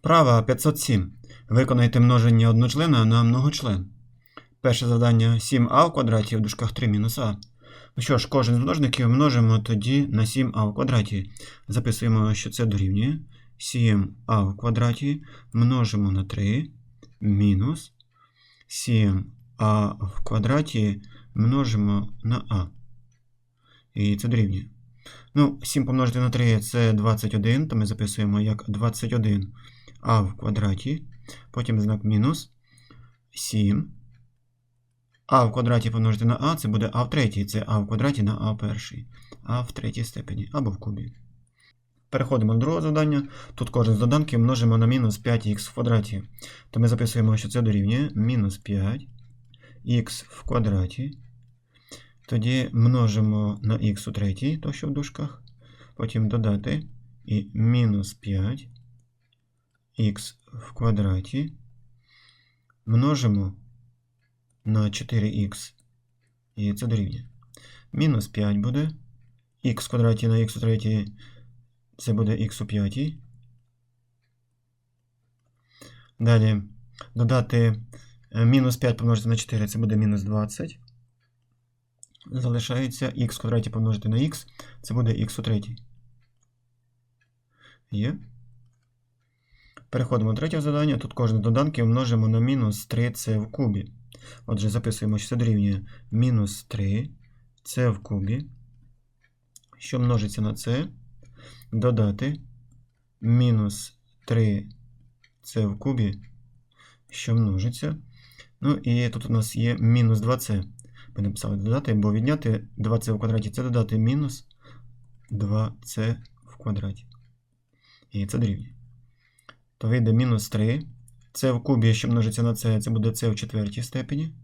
Вправа 507. Виконайте множення одночлена на многочлен. Перше завдання 7а в квадраті в дужках 3 мінус а. Ну що ж, кожен з множників множимо тоді на 7а в квадраті. Записуємо, що це дорівнює. 7а в квадраті множимо на 3 мінус 7а в квадраті множимо на а. І це дорівнює. Ну, 7 помножити на 3 це 21, то ми записуємо як 21 а в квадраті, потім знак мінус 7. А в квадраті помножити на а, це буде а в третій, це а в квадраті на а в першій, а в третій степені або в кубі. Переходимо до другого завдання. Тут кожен з доданків множимо на мінус 5х в квадраті. То ми записуємо, що це дорівнює мінус 5х в квадраті. Тоді множимо на х у третій, то що в дужках. Потім додати і мінус 5 х в квадраті множимо на 4х. І це дорівнює. Мінус 5 буде. х в квадраті на х у третій це буде х у п'ятій. Далі додати мінус 5 помножити на 4 це буде мінус 20. Залишається х в квадраті помножити на х, це буде х у третій. Є. Переходимо до третього завдання. Тут кожне з доданків множимо на мінус 3c в кубі. Отже, записуємо, що це дорівнює мінус 3 c в кубі. Що множиться на c, додати мінус 3 c в кубі, що множиться. Ну і тут у нас є мінус 2c. Ми написали додати, бо відняти 2c в квадраті це додати мінус 2c в квадраті. І це дорівнює. То вийде мінус 3. Це в кубі, що множиться на це, це буде c в четвертій степені.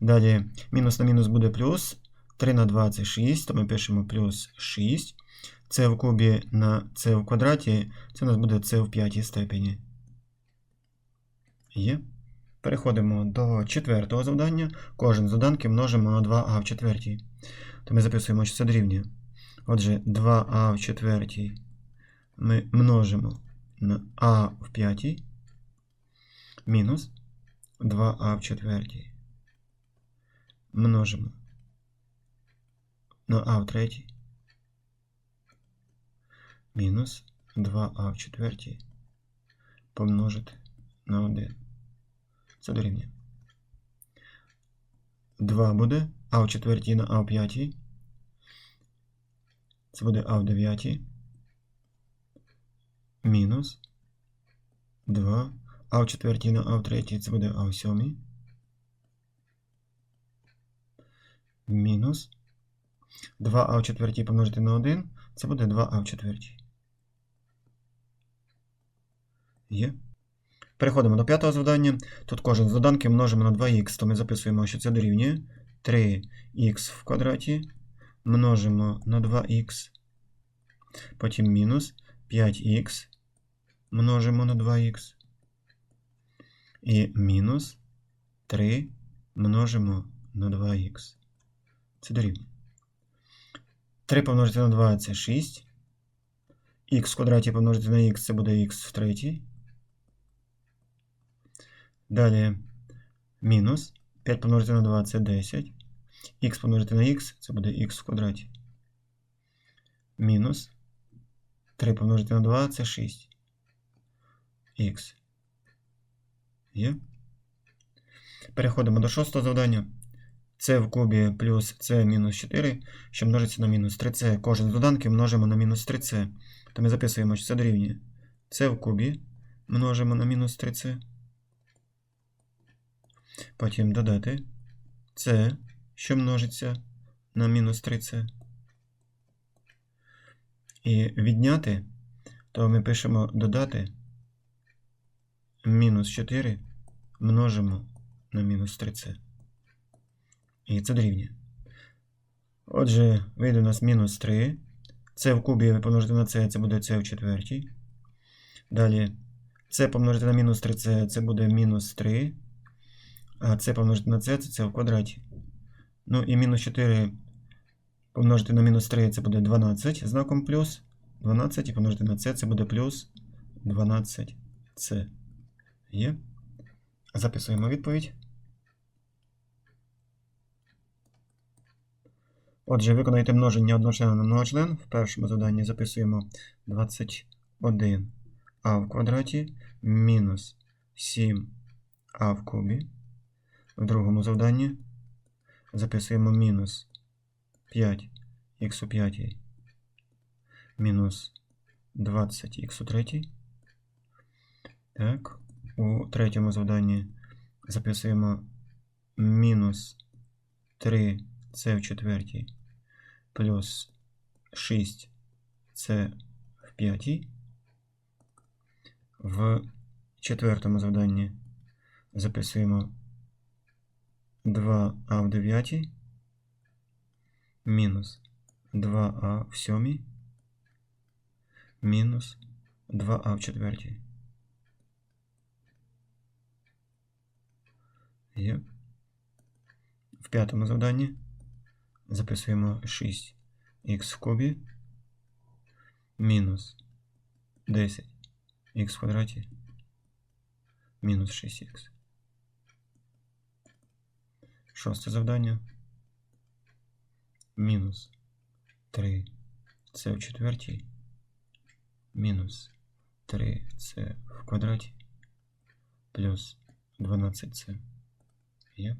Далі мінус на мінус буде плюс. 3 на 2 це 6, то ми пишемо плюс 6. Це в кубі на c в квадраті, це у нас буде c в п'ятій степені. Є. Переходимо до четвертого завдання. Кожен з доданків множимо на 2а в четвертій. То ми записуємо, що це дорівнює. Отже, 2а в четвертій ми множимо а в п'ятій мінус 2а в четвертій. Множимо на а в третій. Мінус 2а в четвертій помножити на 1. Це дорівнює. 2 буде а в четвертій на а в п'ятій. Це буде а в дев'ятій. Мінус 2. А в четвертій на а в третій це буде а в сьомій. Мінус 2а в четвертій помножити на 1. Це буде 2а в четвертій. Є. Переходимо до п'ятого завдання. Тут кожен з доданків множимо на 2х, то ми записуємо, що це дорівнює 3х в квадраті. Множимо на 2х. Потім мінус 5х. Множимо на 2х. І мінус 3 множимо на 2х. Це дорівнює. 3 помножити на 2 це 6. х в квадраті помножити на х це буде х в третій. Далі мінус 5 помножити на 2 це 10. Х помножити на х це буде х в квадраті. Мінус 3 помножити на 2 це 6. Х. Є. Переходимо до шостого завдання. С в кубі плюс С мінус 4, що множиться на мінус 3С. Кожен з доданків множимо на мінус 3С. То ми записуємо, що це дорівнює. С в кубі множимо на мінус 3С. Потім додати С, що множиться на мінус 3С. І відняти, то ми пишемо додати мінус 4 множимо на мінус 3С. І це дорівнює. Отже, вийде у нас мінус 3. С в кубі помножити на С, це буде С в четвертій. Далі С помножити на мінус 3С, це буде мінус 3. А С помножити на С, це С в квадраті. Ну і мінус 4 помножити на мінус 3, це буде 12 знаком плюс. 12 і помножити на С, це буде плюс 12c. Є. Записуємо відповідь. Отже, виконайте множення одночлена на многочлен. В першому заданні записуємо 21а в квадраті мінус 7а в кубі. В другому завданні записуємо мінус 5х у п'ятій мінус 20х у третій. Так, у третьому завданні записуємо мінус 3c в четвертій плюс 6c в п'ятій. В четвертому завданні записуємо 2а в дев'ятій мінус 2а в сьомій мінус 2а в четвертій. Є. В п'ятому завданні записуємо 6х в кубі мінус 10х в квадраті мінус 6х. Шосте завдання. Мінус 3 це в четвертій мінус 3c в квадраті плюс 12c. Є.